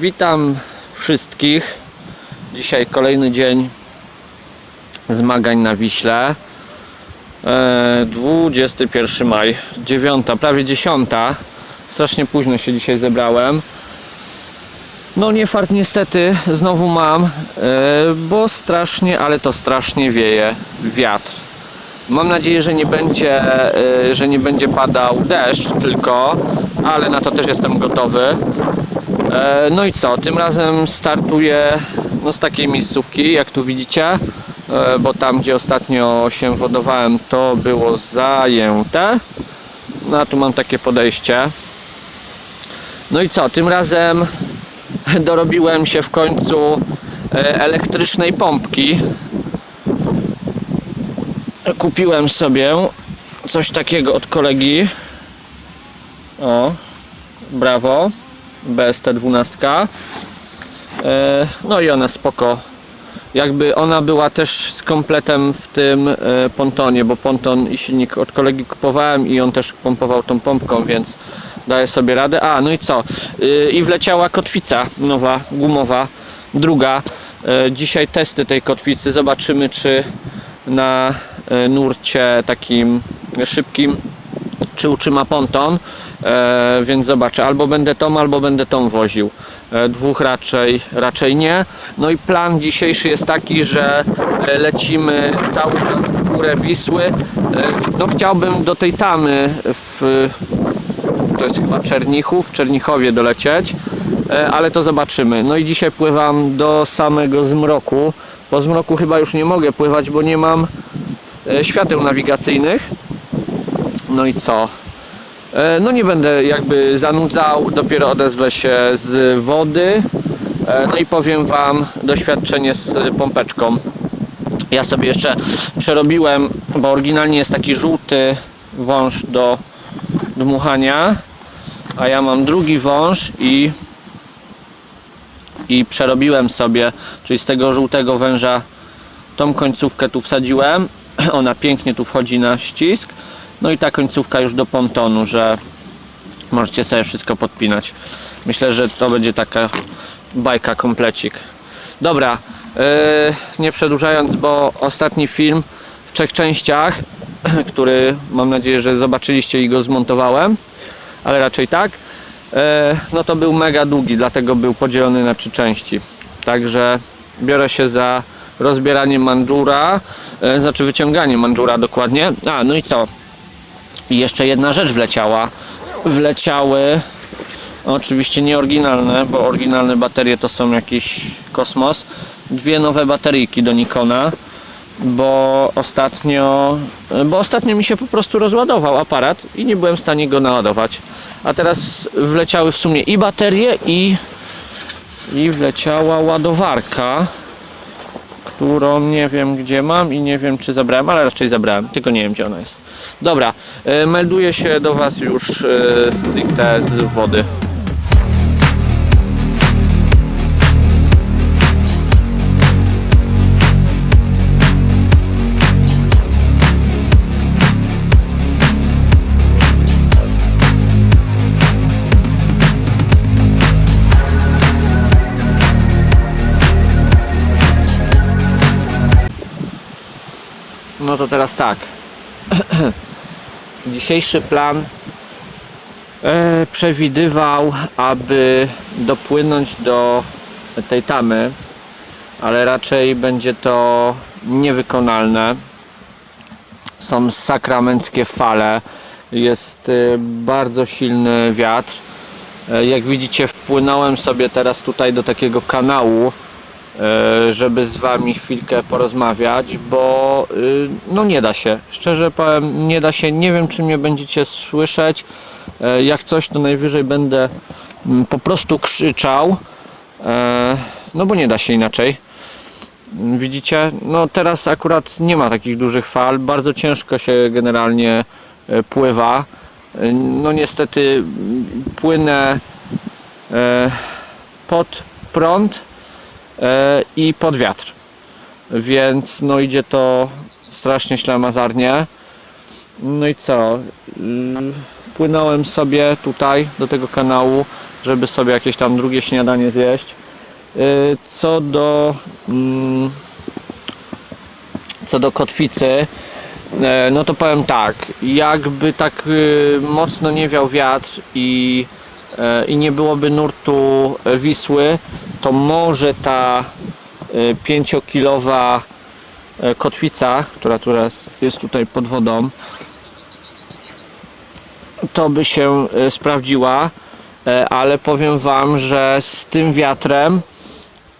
Witam wszystkich. Dzisiaj kolejny dzień zmagań na Wiśle. E, 21 maj, 9, prawie 10. Strasznie późno się dzisiaj zebrałem. No nie fart niestety znowu mam, e, bo strasznie, ale to strasznie wieje wiatr. Mam nadzieję, że nie będzie, e, że nie będzie padał deszcz tylko, ale na to też jestem gotowy. E, No i co? Tym razem startuję no, z takiej miejscówki, jak tu widzicie, e, bo tam, gdzie ostatnio się wodowałem, to było zajęte. No a tu mam takie podejście. No i co? Tym razem dorobiłem się w końcu e, elektrycznej pompki. Kupiłem sobie coś takiego od kolegi. O, brawo. BST-12. E, No i ona spoko. Jakby ona była też z kompletem w tym e, pontonie, bo ponton i silnik od kolegi kupowałem i on też pompował tą pompką, więc daje sobie radę. A, no i co? Y, I wleciała kotwica nowa, gumowa, druga. E, Dzisiaj testy tej kotwicy. Zobaczymy, czy na e, nurcie takim szybkim czy utrzyma ponton, e, więc zobaczę, albo będę tą, albo będę tą woził. E, dwóch raczej, raczej nie. No i plan dzisiejszy jest taki, że e, lecimy cały czas w górę Wisły. E, no chciałbym do tej tamy w to jest chyba Czernichów, Czernichowie dolecieć, e, ale to zobaczymy. No i dzisiaj pływam do samego zmroku. Po zmroku chyba już nie mogę pływać, bo nie mam e, świateł nawigacyjnych. No i co? E, No nie będę jakby zanudzał, dopiero odezwę się z wody. E, No i powiem Wam doświadczenie z pompeczką. Ja sobie jeszcze przerobiłem, bo oryginalnie jest taki żółty wąż do dmuchania, a ja mam drugi wąż i i przerobiłem sobie, czyli z tego żółtego węża tą końcówkę tu wsadziłem. Ona pięknie tu wchodzi na ścisk. No i ta końcówka już do pontonu, że możecie sobie wszystko podpinać. Myślę, że to będzie taka bajka komplecik. Dobra, yy, nie przedłużając, bo ostatni film w trzech częściach, który mam nadzieję, że zobaczyliście i go zmontowałem, ale raczej tak, yy, no to był mega długi, dlatego był podzielony na trzy części. Także biorę się za rozbieranie mandżura, yy, znaczy wyciąganie mandżura dokładnie. A, no i co? I jeszcze jedna rzecz wleciała. Wleciały oczywiście nie oryginalne, bo oryginalne baterie to są jakiś kosmos. Dwie nowe bateryjki do Nikona, bo ostatnio, bo ostatnio mi się po prostu rozładował aparat i nie byłem w stanie go naładować. A teraz wleciały w sumie i baterie i i wleciała ładowarka którą nie wiem gdzie mam i nie wiem czy zabrałem, ale raczej zabrałem, tylko nie wiem gdzie ona jest. Dobra, e, melduję się do Was już e, stricte z wody. No to teraz tak. Dzisiejszy plan e, przewidywał, aby dopłynąć do tej tamy, ale raczej będzie to niewykonalne. Są sakramenckie fale, jest e, bardzo silny wiatr. E, jak widzicie, wpłynąłem sobie teraz tutaj do takiego kanału, żeby z Wami chwilkę porozmawiać, bo y, no nie da się. Szczerze powiem, nie da się. Nie wiem, czy mnie będziecie słyszeć. E, Jak coś, to najwyżej będę mm, po prostu krzyczał. E, No bo nie da się inaczej. Widzicie? No teraz akurat nie ma takich dużych fal. Bardzo ciężko się generalnie e, pływa. E, No niestety m, płynę e, pod prąd e, i pod wiatr. Więc no idzie to strasznie ślamazarnie. No i co? Ym, Płynąłem sobie tutaj do tego kanału. żeby sobie jakieś tam drugie śniadanie zjeść. Y, Co do mm, co do kotwicy, e, no to powiem tak, jakby tak y, mocno nie wiał wiatr i, e, i nie byłoby nurtu e, Wisły, to może ta 5-kilowa kotwica, która teraz jest tutaj pod wodą, to by się e, sprawdziła, e, ale powiem Wam, że z tym wiatrem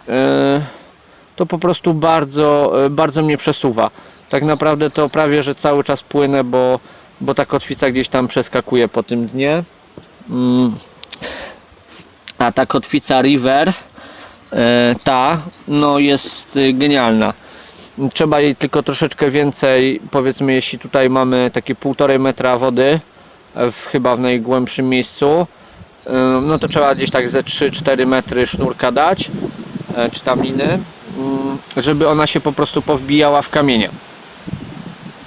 e, to po prostu bardzo, e, bardzo mnie przesuwa. Tak naprawdę to prawie, że cały czas płynę, bo, bo ta kotwica gdzieś tam przeskakuje po tym dnie. Mm. A ta kotwica River, e, ta, no jest e, genialna. Trzeba jej tylko troszeczkę więcej, powiedzmy, jeśli tutaj mamy takie półtorej metra wody, e, w, chyba w najgłębszym miejscu, e, no to trzeba gdzieś tak ze 3-4 metry sznurka dać, e, czy tam liny, mm, żeby ona się po prostu powbijała w kamienie.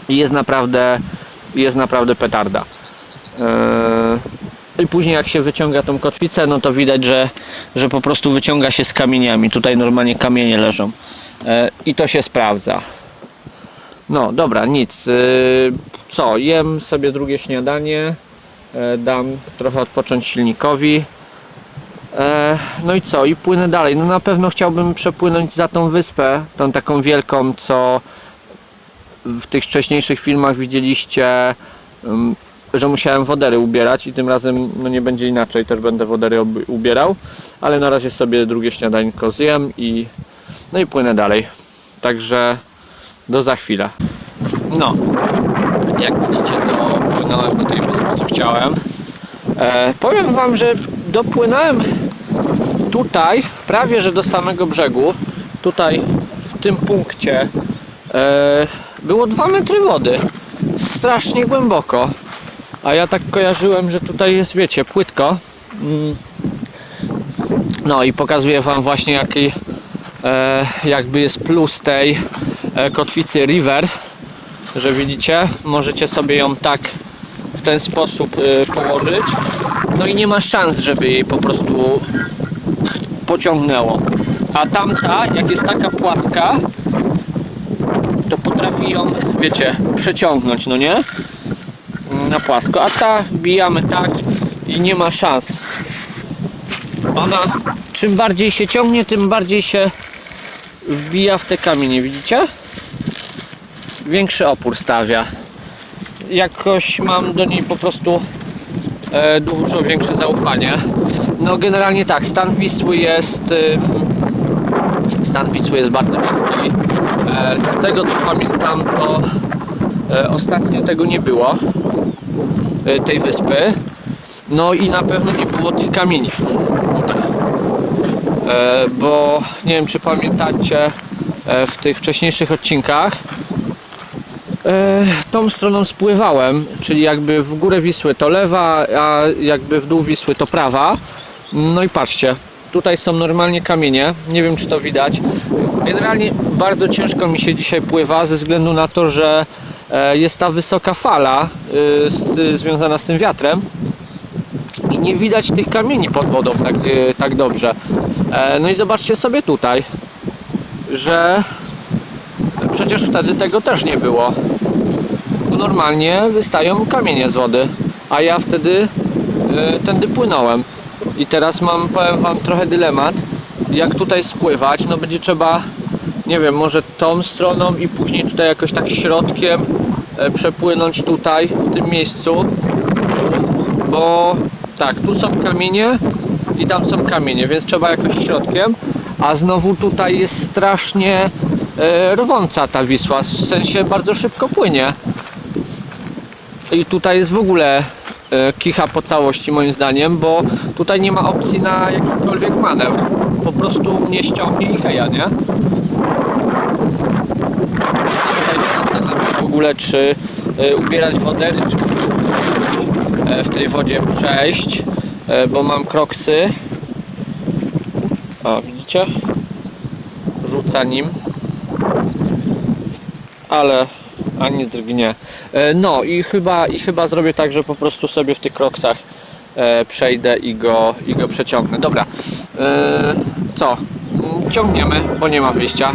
I jest naprawdę, jest naprawdę petarda. E, I później jak się wyciąga tą kotwicę, no to widać, że, że po prostu wyciąga się z kamieniami. Tutaj normalnie kamienie leżą. E, I to się sprawdza. No dobra, nic. Y, Co, jem sobie drugie śniadanie. E, Dam trochę odpocząć silnikowi. E, No i co? I płynę dalej. No na pewno chciałbym przepłynąć za tą wyspę, tą taką wielką, co w tych wcześniejszych filmach widzieliście, ym, że musiałem wodery ubierać i tym razem no nie będzie inaczej, też będę wodery ubierał, ale na razie sobie drugie śniadańko zjem i no i płynę dalej. Także do za chwilę. No, jak widzicie, dopłynąłem do tej wyspy, co chciałem. E, powiem Wam, że dopłynąłem tutaj, prawie że do samego brzegu. Tutaj, w tym punkcie, e, było 2 metry wody. Strasznie głęboko. A ja tak kojarzyłem, że tutaj jest, wiecie, płytko. Mm. No i pokazuję Wam właśnie jaki e, jakby jest plus tej e, kotwicy River, że widzicie, możecie sobie ją tak w ten sposób e, położyć. No i nie ma szans, żeby jej po prostu pociągnęło. A tamta, jak jest taka płaska, to potrafi ją, wiecie, przeciągnąć, no nie? Na płasko. A ta wbijamy tak i nie ma szans. Ona czym bardziej się ciągnie, tym bardziej się wbija w te kamienie, widzicie? Większy opór stawia. Jakoś mam do niej po prostu e, dużo większe zaufanie. No generalnie tak, stan Wisły jest ym, stan Wisły jest bardzo niski. E, z tego co pamiętam to e, ostatnio tego nie było e, tej wyspy. No i na pewno nie było tych kamieni tutaj. E, bo nie wiem czy pamiętacie e, w tych wcześniejszych odcinkach e, tą stroną spływałem, czyli jakby w górę Wisły to lewa, a jakby w dół Wisły to prawa. No i patrzcie, tutaj są normalnie kamienie, nie wiem czy to widać. Generalnie bardzo ciężko mi się dzisiaj pływa ze względu na to, że e, jest ta wysoka fala y, związana z tym wiatrem i nie widać tych kamieni pod wodą tak, y, tak dobrze. E, No i zobaczcie sobie tutaj, że przecież wtedy tego też nie było. Normalnie wystają kamienie z wody, a ja wtedy tędy płynąłem. I teraz mam, powiem wam, trochę dylemat, jak tutaj spływać. No będzie trzeba, nie wiem, może tą stroną i później tutaj jakoś tak środkiem e, przepłynąć tutaj, w tym miejscu, bo tak, tu są kamienie i tam są kamienie, więc trzeba jakoś środkiem, a znowu tutaj jest strasznie e, rwąca ta Wisła, w sensie bardzo szybko płynie. I tutaj jest w ogóle e, kicha po całości moim zdaniem, bo tutaj nie ma opcji na jakikolwiek manewr. Po prostu mnie ściągnie i heja, nie? Tutaj się zastanawiam w ogóle, czy e, ubierać wodery, czy e, w tej wodzie przejść, e, bo mam kroksy. O, widzicie? Rzuca nim. Ale ani drgnie. No i chyba, i chyba zrobię tak, że po prostu sobie w tych kroksach przejdę i go, i go przeciągnę. Dobra, co? Ciągniemy, bo nie ma wyjścia.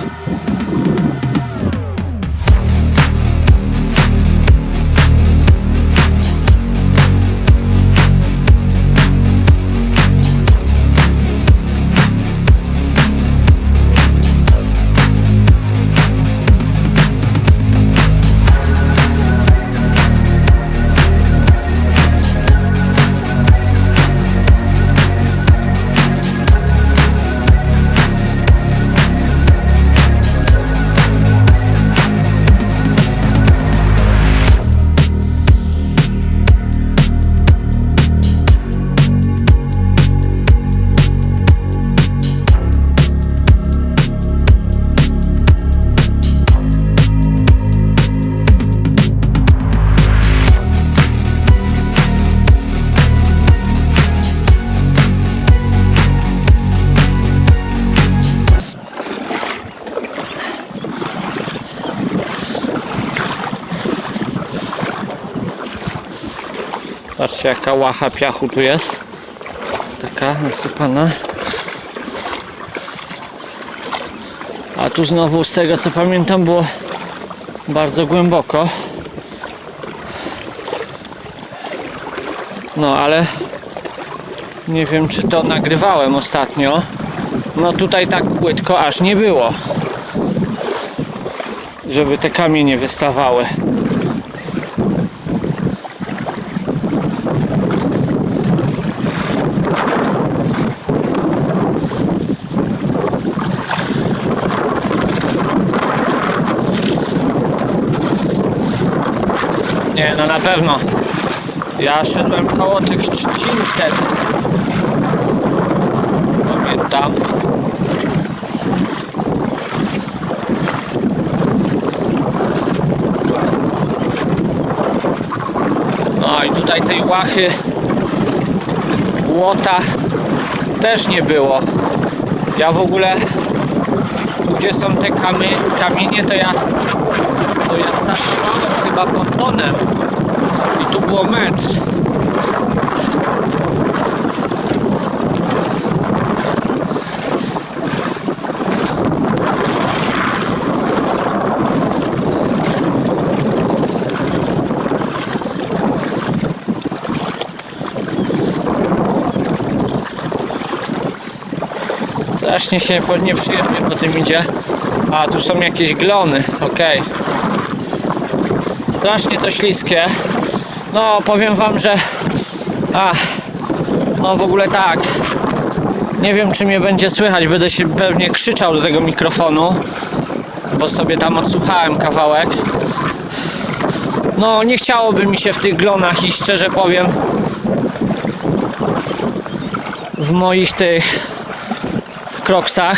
Patrzcie jaka łacha piachu tu jest. Taka nasypana. A tu znowu z tego co pamiętam było bardzo głęboko. No ale nie wiem czy to nagrywałem ostatnio. No tutaj tak płytko aż nie było. Żeby te kamienie wystawały. Nie, no na pewno. Ja szedłem koło tych trzcin wtedy. Pamiętam. No i tutaj tej łachy błota też nie było. Ja w ogóle tu gdzie są te kamie, kamienie to ja to ja startowałem chyba pontonem i tu było metr. Strasznie się nieprzyjemnie po tym idzie. A tu są jakieś glony, okej. Strasznie to śliskie. No powiem wam, że a, no w ogóle tak. Nie wiem czy mnie będzie słychać, będę się pewnie krzyczał do tego mikrofonu, bo sobie tam odsłuchałem kawałek. No nie chciałoby mi się w tych glonach i szczerze powiem w moich tych kroksach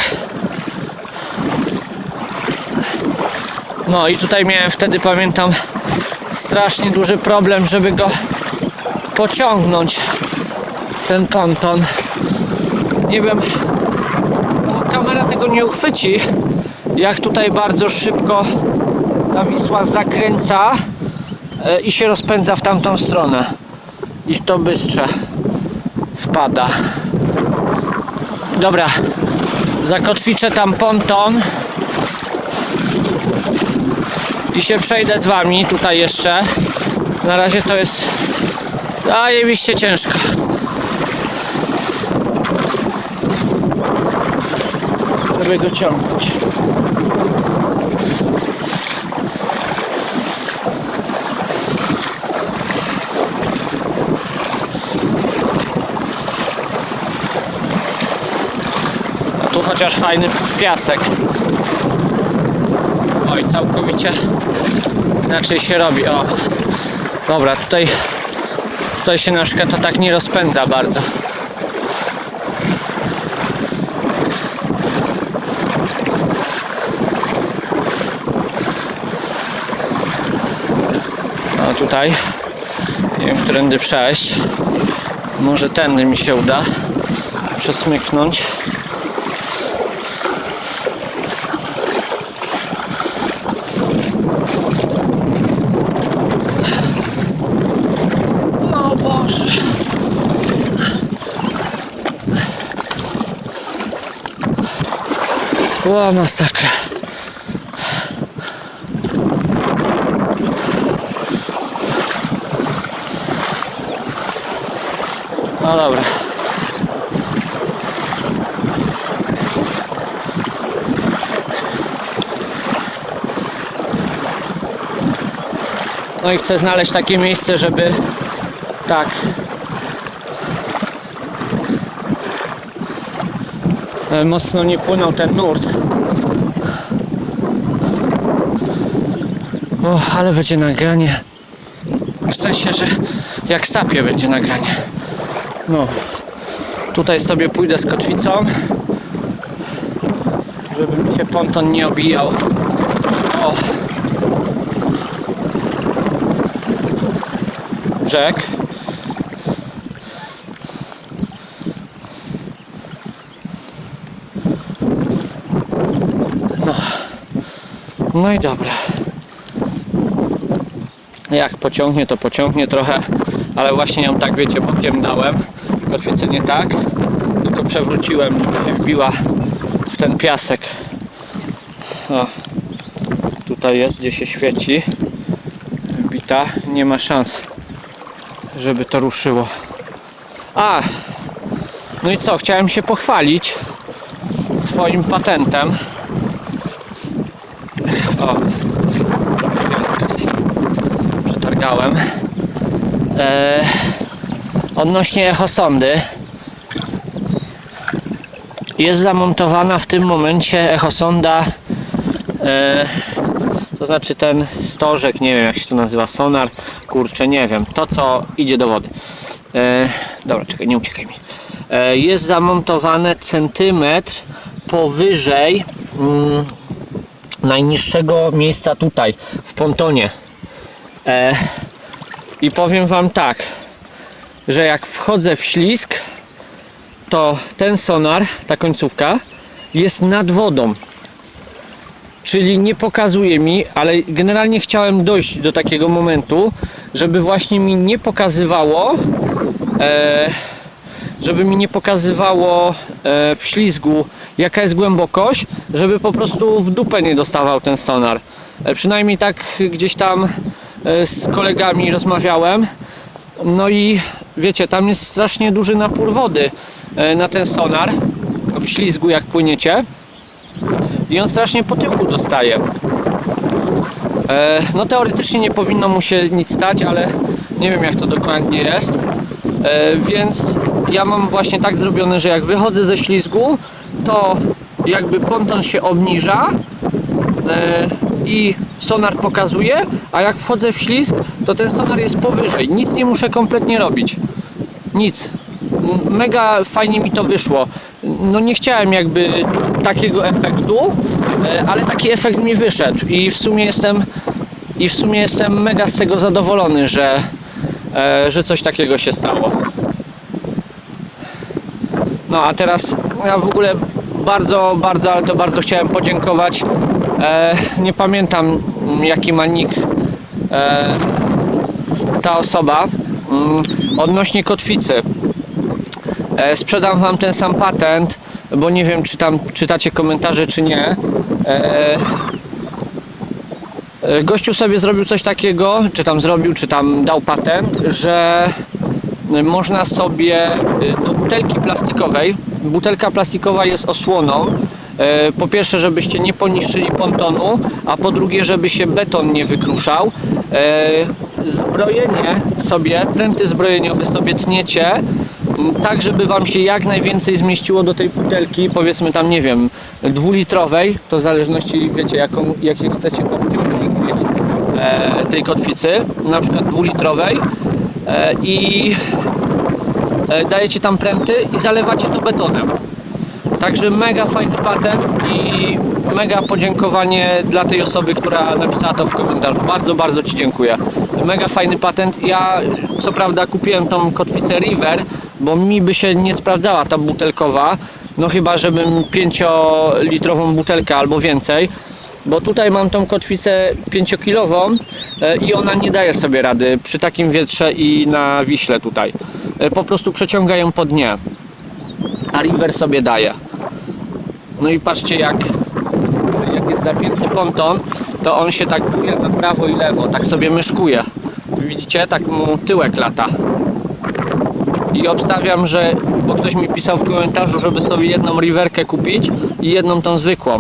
No i tutaj miałem wtedy, pamiętam, strasznie duży problem, żeby go pociągnąć, ten ponton. Nie wiem, no, kamera tego nie uchwyci, jak tutaj bardzo szybko ta Wisła zakręca e, i się rozpędza w tamtą stronę. I to bystrze wpada. Dobra, zakotwiczę tam ponton i się przejdę z wami tutaj jeszcze. Na razie to jest zajebiście ciężko. Żeby tu chociaż fajny piasek. Oj, całkowicie inaczej się robi. O, dobra, tutaj, tutaj się na przykład to tak nie rozpędza bardzo. A tutaj nie wiem, którędy przejść. Może tędy mi się uda przesmyknąć. O Boże. Ła masakra. No dobra. No i chcę znaleźć takie miejsce, żeby tak mocno nie płynął ten nurt. O, ale będzie nagranie. W sensie, że jak sapie będzie nagranie. No. Tutaj sobie pójdę z kotwicą. Żeby mi się ponton nie obijał. O. Brzeg. No i dobra. Jak pociągnie, to pociągnie trochę, ale właśnie ją tak, wiecie, bokiem dałem. Kotwicę nie tak, tylko przewróciłem, żeby się wbiła w ten piasek. O, tutaj jest, gdzie się świeci. Wbita. Nie ma szans, żeby to ruszyło. A, no i co, chciałem się pochwalić swoim patentem. O, przetargałem. E, odnośnie echosondy. Jest zamontowana w tym momencie echosonda, e, to znaczy ten stożek, nie wiem jak się to nazywa, sonar, kurczę, nie wiem, to co idzie do wody. E, dobra, czekaj, nie uciekaj mi. E, jest zamontowane centymetr powyżej mm, najniższego miejsca tutaj, w pontonie. E, I powiem Wam tak, że jak wchodzę w ślisk, to ten sonar, ta końcówka, jest nad wodą. Czyli nie pokazuje mi, ale generalnie chciałem dojść do takiego momentu, żeby właśnie mi nie pokazywało, e, żeby mi nie pokazywało e, w ślizgu, jaka jest głębokość, żeby po prostu w dupę nie dostawał ten sonar. E, przynajmniej tak gdzieś tam e, z kolegami rozmawiałem. No i wiecie, tam jest strasznie duży napór wody na ten sonar w ślizgu jak płyniecie i on strasznie po tyłku dostaje. No teoretycznie nie powinno mu się nic stać, ale nie wiem jak to dokładnie jest. Więc ja mam właśnie tak zrobione, że jak wychodzę ze ślizgu, to jakby ponton się obniża e, i sonar pokazuje, a jak wchodzę w ślizg, to ten sonar jest powyżej. Nic nie muszę kompletnie robić. Nic. Mega fajnie mi to wyszło. No nie chciałem jakby takiego efektu, e, ale taki efekt mi wyszedł i w sumie jestem i w sumie jestem mega z tego zadowolony, że, e, że coś takiego się stało. No a teraz ja w ogóle bardzo, bardzo, ale to bardzo chciałem podziękować. E, nie pamiętam jaki ma nick e, ta osoba mm, odnośnie kotwicy. E, sprzedam wam ten sam patent, bo nie wiem czy tam czytacie komentarze czy nie. E, e, gościu sobie zrobił coś takiego, czy tam zrobił, czy tam dał patent, że można sobie y, do butelki plastikowej, butelka plastikowa jest osłoną, e, po pierwsze żebyście nie poniszczyli pontonu, a po drugie żeby się beton nie wykruszał. E, Zbrojenie sobie, pręty zbrojeniowe sobie tniecie, tak żeby wam się jak najwięcej zmieściło do tej butelki, powiedzmy tam nie wiem, dwulitrowej, to w zależności wiecie jaką, jaki chcecie obciążnik mieć e, tej kotwicy, na przykład dwulitrowej. I dajecie tam pręty i zalewacie to betonem. Także mega fajny patent i mega podziękowanie dla tej osoby, która napisała to w komentarzu. Bardzo, bardzo Ci dziękuję. Mega fajny patent. Ja co prawda kupiłem tą kotwicę River, bo mi by się nie sprawdzała ta butelkowa. No chyba, żebym 5-litrową butelkę albo więcej. Bo tutaj mam tą kotwicę 5-kilową e, i ona nie daje sobie rady przy takim wietrze i na Wiśle tutaj. E, Po prostu przeciąga ją po dnie a River sobie daje. No i patrzcie jak jak jest zapięty ponton, to on się tak buje na prawo i lewo, tak sobie myszkuje. Widzicie? Tak mu tyłek lata. I obstawiam, że, bo ktoś mi pisał w komentarzu, żeby sobie jedną riverkę kupić i jedną tą zwykłą.